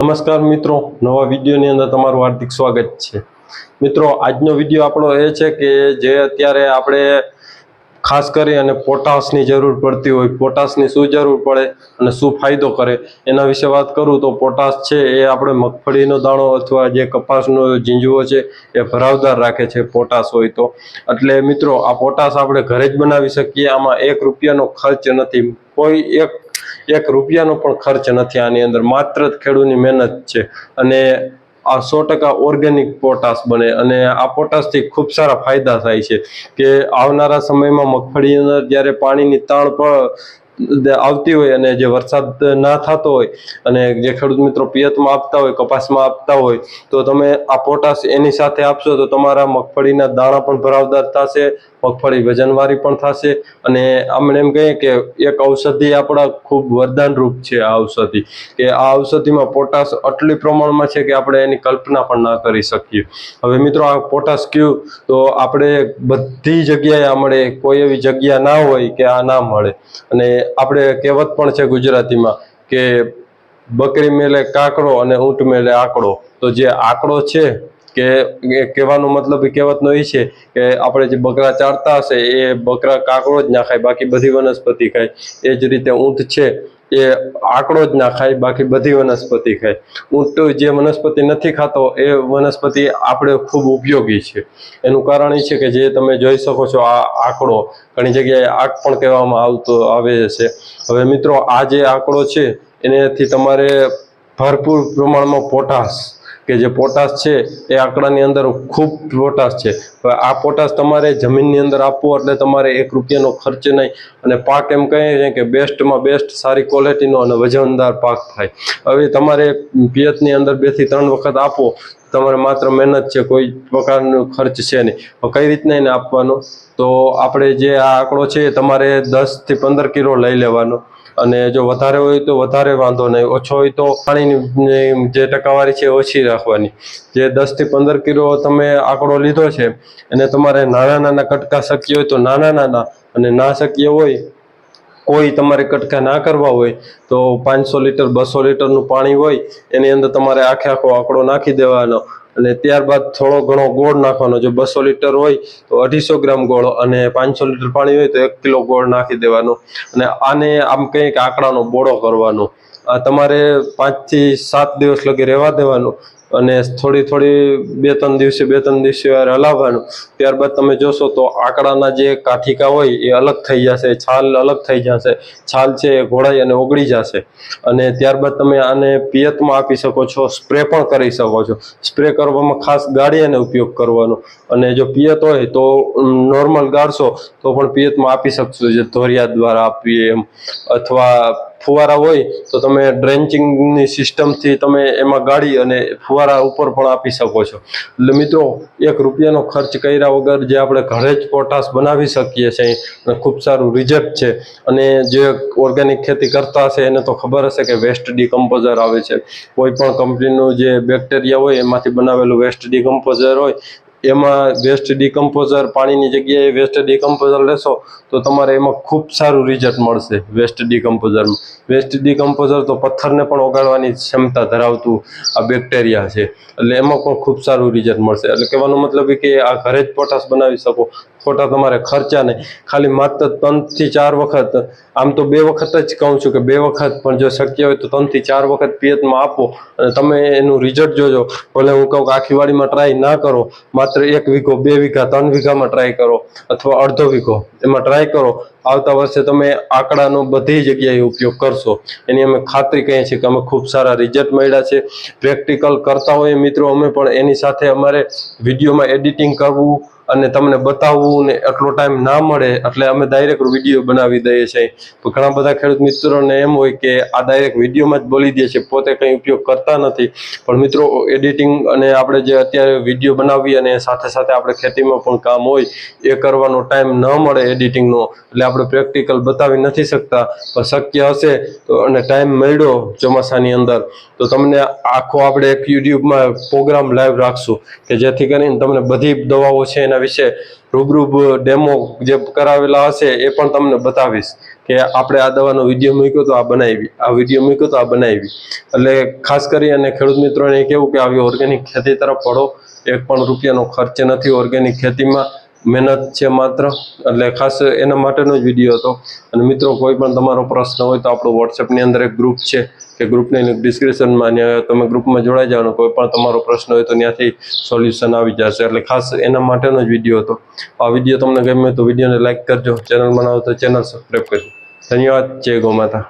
નમસ્કાર મિત્રો, નવા વિડીયોની અંદર તમારું હાર્દિક સ્વાગત છે. મિત્રો, આજનો વીડિયો આપણો એ છે કે જે અત્યારે આપણે ખાસ કરી અને પોટાશની જરૂર પડતી હોય, પોટાશની શું જરૂર પડે અને શું ફાયદો કરે, એના વિશે વાત કરું તો પોટાશ છે એ આપણે મગફળીનો દાણો અથવા જે કપાસનો ઝીંઝુઓ છે એ ભરાવદાર રાખે છે, પોટાશ હોય તો. એટલે મિત્રો, આ પોટાશ આપણે ઘરે જ બનાવી શકીએ, આમાં એક રૂપિયાનો ખર્ચ નથી. કોઈ એક એક રૂપિયાનો પણ ખર્ચ નથી આની અંદર. માત્ર ખેડૂતની મહેનત છે. અને આ સો ટકા ઓર્ગેનિક પોટાશ બને. અને આ પોટાશથી ખૂબ સારા ફાયદા થાય છે કે આવનારા સમયમાં મગફળીની અંદર જ્યારે પાણીની તાણ પણ આવતી હોય અને જે વરસાદ ના થતો હોય અને જે ખેડૂત મિત્રો પિયતમાં આપતા હોય, કપાસમાં આપતા હોય, તો તમે આ પોટાશ એની સાથે આપશો તો તમારા મગફળીના દાણા પણ ભરાવદાર થશે. મગફળી વજનવાળી પણ થશે. અને આપણે એમ કહીએ કે એક ઔષધિ આપણા ખૂબ વરદાન રૂપ છે આ ઔષધિ. કે આ ઔષધિમાં પોટાશ આટલી પ્રમાણમાં છે કે આપણે એની કલ્પના પણ ના કરી શકીએ. હવે મિત્રો આ પોટાશ કયું? તો આપણે બધી જગ્યાએ આ મળે, કોઈ એવી જગ્યા ના હોય કે આ ના મળે. અને આપણે કહેવત પણ છે ગુજરાતીમાં કે બકરી મેલે કાકડો અને ઊંટ મેલે આંકડો. તો જે આંકડો છે કે કહેવાનો મતલબ કહેવતનો એ છે કે આપણે જે બકરા ચારતા હશે, એ બકરા કાકડો જ ના ખાય, બાકી બધી વનસ્પતિ ખાય. એ જ રીતે ઊંટ છે, એ આંકડો જ ના ખાય, બાકી બધી વનસ્પતિ ખાય. ઊંટ જે વનસ્પતિ નથી ખાતો, એ વનસ્પતિ આપણે ખૂબ ઉપયોગી છે. એનું કારણ એ છે કે જે તમે જોઈ શકો છો, આ આંકડો, ઘણી જગ્યાએ આંક પણ કહેવામાં આવતો આવે છે. હવે મિત્રો, આ જે આંકડો છે, એનાથી તમારે ભરપૂર પ્રમાણમાં પોટાશ કે જે પોટાશ છે, એ આંકડાની અંદર ખૂબ પોટાશ છે. આ પોટાશ તમારે જમીનની અંદર આપવો એટલે તમારે એક રૂપિયાનો ખર્ચ નહીં. અને પાક એમ કહીએ છીએ કે બેસ્ટમાં બેસ્ટ સારી ક્વોલિટીનો અને વજનદાર પાક થાય. હવે તમારે પિયતની અંદર બેથી ત્રણ વખત આપો તમારે માત્ર મહેનત છે, કોઈ પ્રકારનો ખર્ચ છે નહીં. કઈ રીતના એને આપવાનો? તો આપણે જે આ આંકડો છે તમારે દસથી પંદર કિલો લઈ લેવાનો. અને જો વધારે હોય તો વધારે વાંધો નહીં. ઓછો હોય તો પાણીની જે ટકાવારી છે ઓછી રાખવાની. જે દસથી પંદર કિલો તમે આંકડો લીધો છે, એને તમારે નાના નાના કટકા શક્ય હોય તો નાના નાના અને ના શક્ય હોય કોઈ તમારે કટકા ના કરવા હોય તો પાંચસો લીટર, બસો લીટરનું પાણી હોય, એની અંદર તમારે આખે આખો આંકડો નાખી દેવાનો અને ત્યારબાદ થોડો ઘણો ગોળ નાખવાનો. જો બસો લીટર હોય તો અઢીસો ગ્રામ ગોળ અને પાંચસો લીટર પાણી હોય તો એક કિલો ગોળ નાખી દેવાનો અને આને આમ કંઈક આંકડાનો બોળો કરવાનો. તમારે પાંચથી સાત દિવસ લગી રહેવા દેવાનું. અને થોડી થોડી બે ત્રણ દિવસે બે ત્રણ દિવસે હલાવવાનું. ત્યારબાદ તમે જોશો તો આંકડાના જે કાઠિકા હોય એ અલગ થઈ જશે, છાલ અલગ થઈ જશે, છાલ છે એ ઘોળાઈ અને ઓગળી જશે. અને ત્યારબાદ તમે આને પિયતમાં આપી શકો છો, સ્પ્રે પણ કરી શકો છો. સ્પ્રે કરવામાં ખાસ ગાળી અને ઉપયોગ કરવાનો. અને જો પિયત હોય તો નોર્મલ ગાળશો તો પણ પિયતમાં આપી શકશો. જે ધોરિયા દ્વારા આપીએ એમ. અથવા ફુવારા હોય તો તમે ડ્રેન્ચિંગની સિસ્ટમથી તમે એમાં ગાળી અને ફુવારા ઉપર પણ આપી શકો છો. એટલે મિત્રો, એક રૂપિયાનો ખર્ચ કર્યા વગર જે આપણે ઘરે જ પોટાશ બનાવી શકીએ છીએ અને ખૂબ સારું રિઝલ્ટ છે. અને જે ઓર્ગેનિક ખેતી કરતા હશે, એને તો ખબર હશે કે વેસ્ટ ડિકમ્પોઝર આવે છે. કોઈ પણ કંપનીનું જે બેક્ટેરિયા હોય, એમાંથી બનાવેલું વેસ્ટ ડિકમ્પોઝર હોય એમાં વેસ્ટ ડિકમ્પોઝર પાણીની જગ્યાએ વેસ્ટ ડિકમ્પોઝર લેશો તો તમારે એમાં ખૂબ સારું રિઝલ્ટ મળશે વેસ્ટ ડિકમ્પોઝરમાં વેસ્ટ ડિકમ્પોઝર તો પથ્થરને પણ ઓગાળવાની ક્ષમતા ધરાવતું આ બેક્ટેરિયા છે. એટલે એમાં પણ ખૂબ સારું રિઝલ્ટ મળશે. એટલે કહેવાનો મતલબ કે આ ઘરે જ પોટાશ બનાવી શકો. ખોટા તમારે ખર્ચા નહીં. ખાલી માત્ર ત્રણથી ચાર વખત, આમ તો બે વખત જ કહું છું કે બે વખત, પણ જો શક્ય હોય તો ત્રણથી ચાર વખત પિયતમાં આપો અને તમે એનું રિઝલ્ટ જોજો. ભલે હું કહું કે આખી વાડીમાં ટ્રાય ના કરો, માત્ર એક વીઘો, બે વીઘા, ત્રણ વીઘામાં ટ્રાય કરો અથવા અડધો વીઘો એમાં ટ્રાય કરો. આવતા વર્ષે તમે આંકડાનો બધી જગ્યાએ ઉપયોગ કરશો. એની અમે ખાતરી કહીએ છીએ કે અમે ખૂબ સારા રિઝલ્ટ મળ્યા છે. પ્રેક્ટિકલ કરતા હોઈએ મિત્રો, અમે પણ એની સાથે અમારે વિડીયોમાં એડિટિંગ કરવું અને તમને બતાવવું ને એટલો ટાઈમ ના મળે એટલે અમે ડાયરેક્ટ વીડિયો બનાવી દઈએ છીએ. ઘણા બધા ખેડૂત મિત્રોને એમ હોય કે આ ડાયરેક્ટ વિડીયોમાં જ બોલી દે છે, પોતે કંઈ ઉપયોગ કરતા નથી. પણ મિત્રો એડિટિંગ અને આપણે જે અત્યારે વીડિયો બનાવીએ અને સાથે સાથે આપણે ખેતીમાં પણ કામ હોય, એ કરવાનો ટાઈમ ન મળે એડિટિંગનો એટલે આપણે પ્રેક્ટિકલ બતાવી નથી શકતા, પણ શક્ય હશે તો અને ટાઈમ મળ્યો ચોમાસાની અંદર. તો તમને આખો આપણે એક યુટ્યુબમાં પ્રોગ્રામ લાઈવ રાખશું, કે જેથી કરીને તમને બધી દવાઓ છે એના વિશે રૂબરૂ ડેમો જે કરાવેલા હશે એ પણ તમને બતાવીશ કે આપણે આ દવાનો વીડિયો મૂક્યો તો આ બનાવી, આ વીડિયો મૂક્યો તો આ બનાવી. એટલે ખાસ કરી અને ખેડૂત મિત્રોને કેવું કે આવી ઓર્ગેનિક ખેતી તરફ પડો એક પણ રૂપિયાનો ખર્ચ નથી ઓર્ગેનિક ખેતીમાં. મહેનત છે માત્ર. એટલે ખાસ એના માટેનો જ વીડિયો હતો. અને મિત્રો, કોઈ પણ તમારો પ્રશ્ન હોય તો આપણું વોટ્સએપની અંદર એક ગ્રુપ છે. કે ગ્રુપની ડિસ્ક્રિપ્શનમાં તમે ગ્રુપમાં જોડાઈ જવાનો. કોઈ પણ તમારો પ્રશ્ન હોય તો ત્યાંથી સોલ્યુશન આવી જશે. એટલે ખાસ એના માટેનો જ વીડિયો હતો. આ વીડિયો તમને ગમે તો વિડીયોને લાઇક કરજો. ચેનલ બનાવો તો ચેનલ સબસ્ક્રાઈબ કરજો. ધન્યવાદ. જય ગૌ માતા